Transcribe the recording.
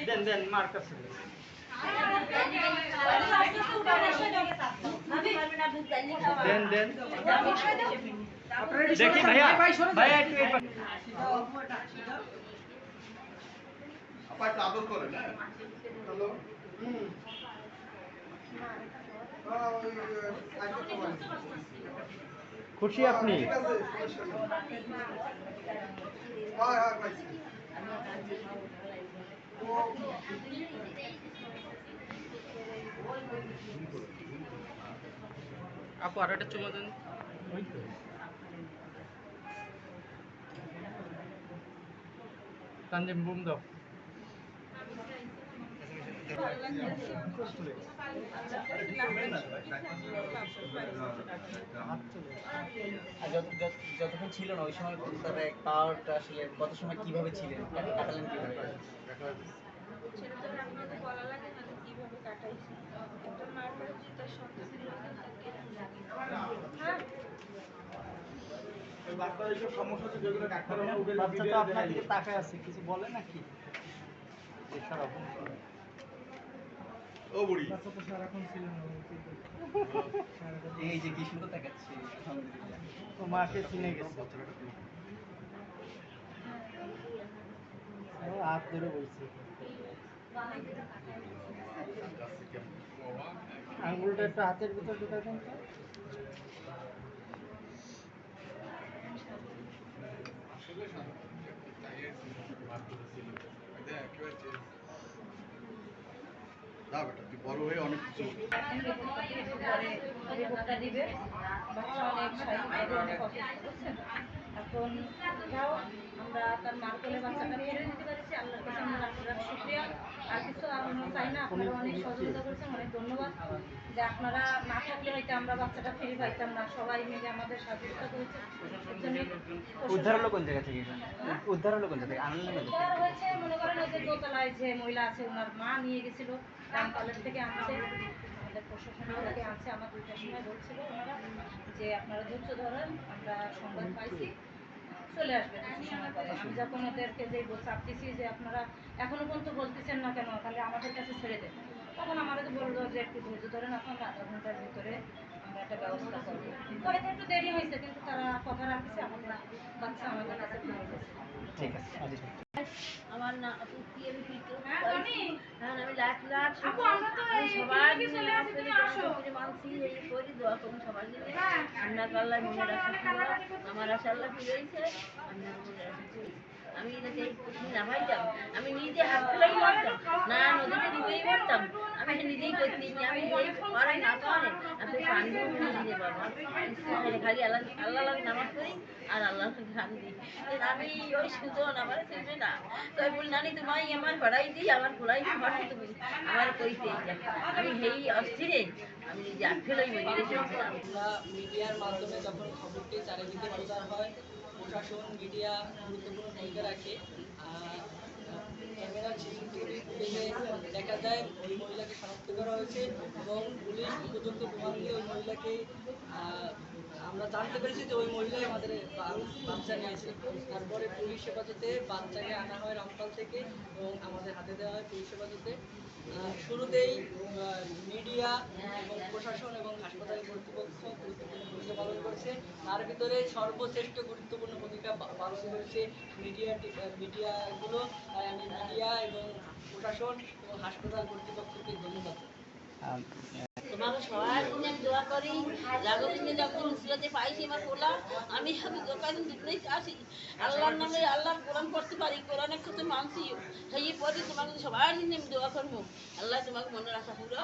দেন দেন মার কাছে দেন। দেন দেখি ভাইয়া ভাইয়া একটু আপা একটু আদর করেন হ্যাঁ হ্যালো হুম হ্যাঁ, ওই, ওই, আজকে তো বাড়ি। খুশি আপনি নেই। হয়, হয়, পাইছি। আপু, আর একটা চুমা দেন। তানজিম বুম দাও। যতক্ষণ ছিল না, ওই সময় তার পাওয়ারটা আসলে কত সময় কীভাবে ছিলেন, কাটালেন কীভাবে ছেলেদের আপনাদের বলা লাগে না যে কীভাবে কাটাইছি একটা মার বাড়ি যদি তার সন্তানের লাগে তার কেমন লাগে হ্যাঁ ওই বাচ্চার এইসব সমস্যা আছে যেগুলো ডাক্তাররা ওদের বাচ্চা তো ভিডিও আপনার দিকে তাকায় আছে কিছু বলে নাকি? ও বুড়ি। এই যে কি সুন্দর দেখাচ্ছে তো মাকে চিনে গেছে। ও হাত ধরে বলছে। আঙ্গুলটা একটু হাতের ভিতর ঢুকাই দেন তো। তার বাচ্চাটা শুক্রিয়া আর কিছু আমরা চাই না আপনারা অনেক করেছেন অনেক ধন্যবাদ। যে আপনারা না থাকলে হয়তো আমরা বাচ্চাটা ফিরে পাইতাম না। সবাই মিলে আমাদের সহযোগিতা করেছে উদ্ধার হলো কোন জায়গা থেকে উদ্ধার হলো কোন জায়গা থেকে? আনলেন না উদ্ধার হয়েছে মনে করেন ওই যে দোতলায় যে মহিলা আছে ওনার মা নিয়ে গেছিল রামপালের থেকে আনছে আমাদের প্রশাসনের থেকে আনছে আমার দুইটার সময় বলছিল ওনারা যে আপনারা ধৈর্য ধরেন আমরা সংবাদ পাইছি চলে আমি যখন ওদেরকে যে চাপ দিছি যে আপনারা এখনও পর্যন্ত বলতেছেন না কেন তাহলে আমাদের কাছে ছেড়ে দেন। তখন আমাদের বলল যে একটু ধৈর্য ধরেন আপনারা আধা ঘণ্টার ভিতরে আমরা একটা ব্যবস্থা করব। হয়তো একটু দেরি হয়েছে কিন্তু তারা কথা রাখছে আমাদের বাচ্চা আমাদের কাছে ঠিক আছে। আমার কি আমি হ্যাঁ, আমি লাখ লাখ আপু, আমরা তো সবার চলে আসি, তুমি আসো। মানছি এই করি দোয়া করুন সবার জন্য। হ্যাঁ। আল্লাহ আল্লাহ মনে রাখা আমার আশা আল্লাহ ফিরেছে আল্লাহ মনে রাখা আমি এটাকে না ভাইতাম আমি নিজে হাত ফেলাই মারতাম। না নদীতে ডুবেই মারতাম। নিজেই করতে এই না আপনি বাবা। খালি আল্লাহ আল্লাহ নামাজ পড়ি আর আল্লাহ গান দিই। আমি ওই আমার না। নানি, তোমায় আমার পড়াই দিই, আমার পড়াই পড়াই তুমি আমার কইতে আমি সেই অস্থিরে, আমি আমরা মিডিয়ার মাধ্যমে যখন খবরটি চারিদিকে প্রচার হয়, প্রশাসন, মিডিয়া, গুরুত্বপূর্ণ ভূমিকা রাখে আর ক্যামেরা সিসিটিভি ফুটেজে যায় ওই মহিলাকে শনাক্ত করা হয়েছে এবং পুলিশ উপযুক্ত প্রমাণ দিয়ে ওই মহিলাকে আমরা জানতে পেরেছি যে ওই মহিলাই আমাদের বাচ্চা নিয়েছে। তারপরে পুলিশ হেফাজতে বাচ্চাকে আনা হয় রামপাল থেকে এবং আমাদের হাতে দেওয়া হয় পুলিশ হেফাজতে। শুরুতেই মিডিয়া এবং প্রশাসন এবং হাসপাতাল কর্তৃপক্ষ গুরুত্বপূর্ণ ভূমিকা পালন করেছে। তার ভিতরে সর্বশ্রেষ্ঠ গুরুত্বপূর্ণ ভূমিকা পালন করেছে মিডিয়া মিডিয়াগুলো। মিডিয়া এবং প্রশাসন ও হাসপাতাল কর্তৃপক্ষকে ধন্যবাদ। তোমাকে সবার জন্য আমি দোয়া করি। যখন পাইছি আমার আমি আমি দোকানে দুটোই আসি আল্লাহর নামে আল্লাহর কোরআন পড়তে পারি কোরআনের কথা মানছি। সেই পরে তোমাকে সবার জন্য আমি দোয়া করব। আল্লাহ তোমাকে মনে রাখা পুরো।